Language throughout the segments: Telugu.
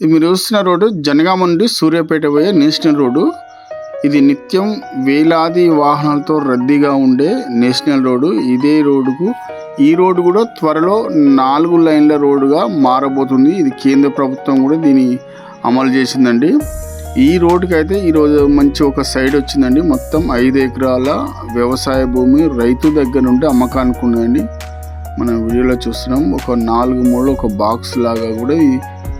ఇది మీరు చూస్తున్న రోడ్డు జనగామ నుండి సూర్యాపేట పోయే నేషనల్ రోడ్డు. ఇది నిత్యం వేలాది వాహనాలతో రద్దీగా ఉండే నేషనల్ రోడ్డు. ఇదే రోడ్డుకు ఈ రోడ్డు కూడా త్వరలో నాలుగు లైన్ల రోడ్డుగా మారబోతుంది. ఇది కేంద్ర ప్రభుత్వం కూడా దీన్ని అమలు చేసిందండి. ఈ రోడ్డుకి అయితే ఈరోజు మంచి ఒక సైడ్ వచ్చిందండి. మొత్తం ఐదు ఎకరాల వ్యవసాయ భూమి రైతు దగ్గర నుండి అమ్మకానికి ఉందండి మనం వీడియోలో చూస్తున్నాం. ఒక నాలుగు మూడు ఒక బాక్స్ లాగా కూడా ఈ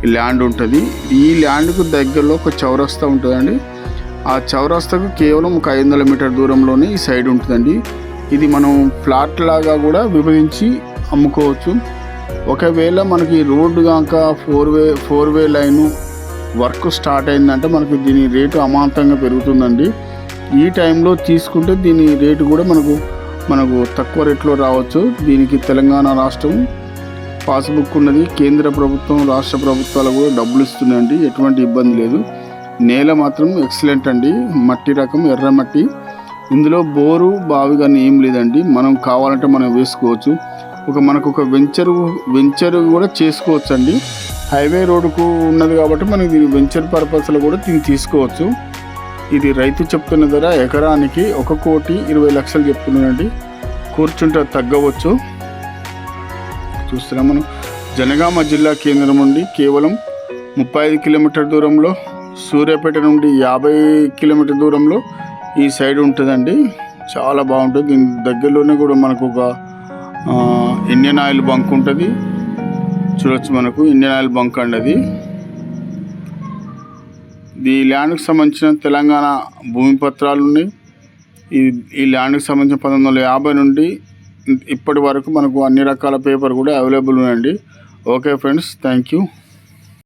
ల్యాండ్ ఉంటుంది. ఈ ల్యాండ్కు దగ్గరలో ఒక చౌరస్తా ఉంటుందండి. ఆ చౌరస్తాకు కేవలం ఒక ఐదు వందల మీటర్ దూరంలోనే ఈ సైడ్ ఉంటుందండి. ఇది మనం ఫ్లాట్ లాగా కూడా విభజించి అమ్ముకోవచ్చు. ఒకవేళ మనకి రోడ్డు కాక four way four way line work start అయిందంటే మనకి దీని రేటు అమాంతంగా పెరుగుతుందండి. ఈ టైంలో తీసుకుంటే దీని రేటు కూడా మనకు మనకు తక్కువ రేట్లో రావచ్చు. దీనికి తెలంగాణ రాష్ట్రం పాస్బుక్ ఉన్నది. కేంద్ర ప్రభుత్వం రాష్ట్ర ప్రభుత్వాలు కూడా డబ్బులు ఇస్తున్నాయండి. ఎటువంటి ఇబ్బంది లేదు. నేల మాత్రం ఎక్సలెంట్ అండి. మట్టి రకం ఎర్ర మట్టి. ఇందులో బోరు బావి కానీ ఏం లేదండి. మనం కావాలంటే మనం వేసుకోవచ్చు. ఒక మనకు ఒక వెంచర్ వెంచర్ కూడా చేసుకోవచ్చు అండి హైవే రోడ్డుకు ఉన్నది కాబట్టి మనకి దీని వెంచర్ పర్పస్లో కూడా దీన్ని తీసుకోవచ్చు. ఇది రైతు చెప్తున్న ధర ఎకరానికి ఒక కోటి ఇరవై లక్షలు చెప్తున్నాడండి. కూర్చుంటే తగ్గవచ్చు. చూస్తున్నాము మనం జనగామ జిల్లా కేంద్రం నుండి కేవలం ముప్పై ఐదు కిలోమీటర్ దూరంలో సూర్యాపేట నుండి యాభై కిలోమీటర్ దూరంలో ఈ సైడ్ ఉంటుందండి. చాలా బాగుంటుంది. దీని దగ్గరలోనే కూడా మనకు ఒక ఇండియన్ ఆయిల్ బంక్ ఉంటుంది. చూడొచ్చు మనకు ఇండియన్ ఆయిల్ బంక్ అండి అది. ఈ ల్యాండ్కి సంబంధించిన తెలంగాణ భూమి పత్రాలు ఉన్నాయి ఈ ఈ ల్యాండ్కి సంబంధించిన పంతొమ్మిది వందల యాభై నుండి ఇప్పటి వరకు మనకు అన్ని రకాల పేపర్ కూడా అవైలబుల్ ఉన్నాయండి. Okay friends thank you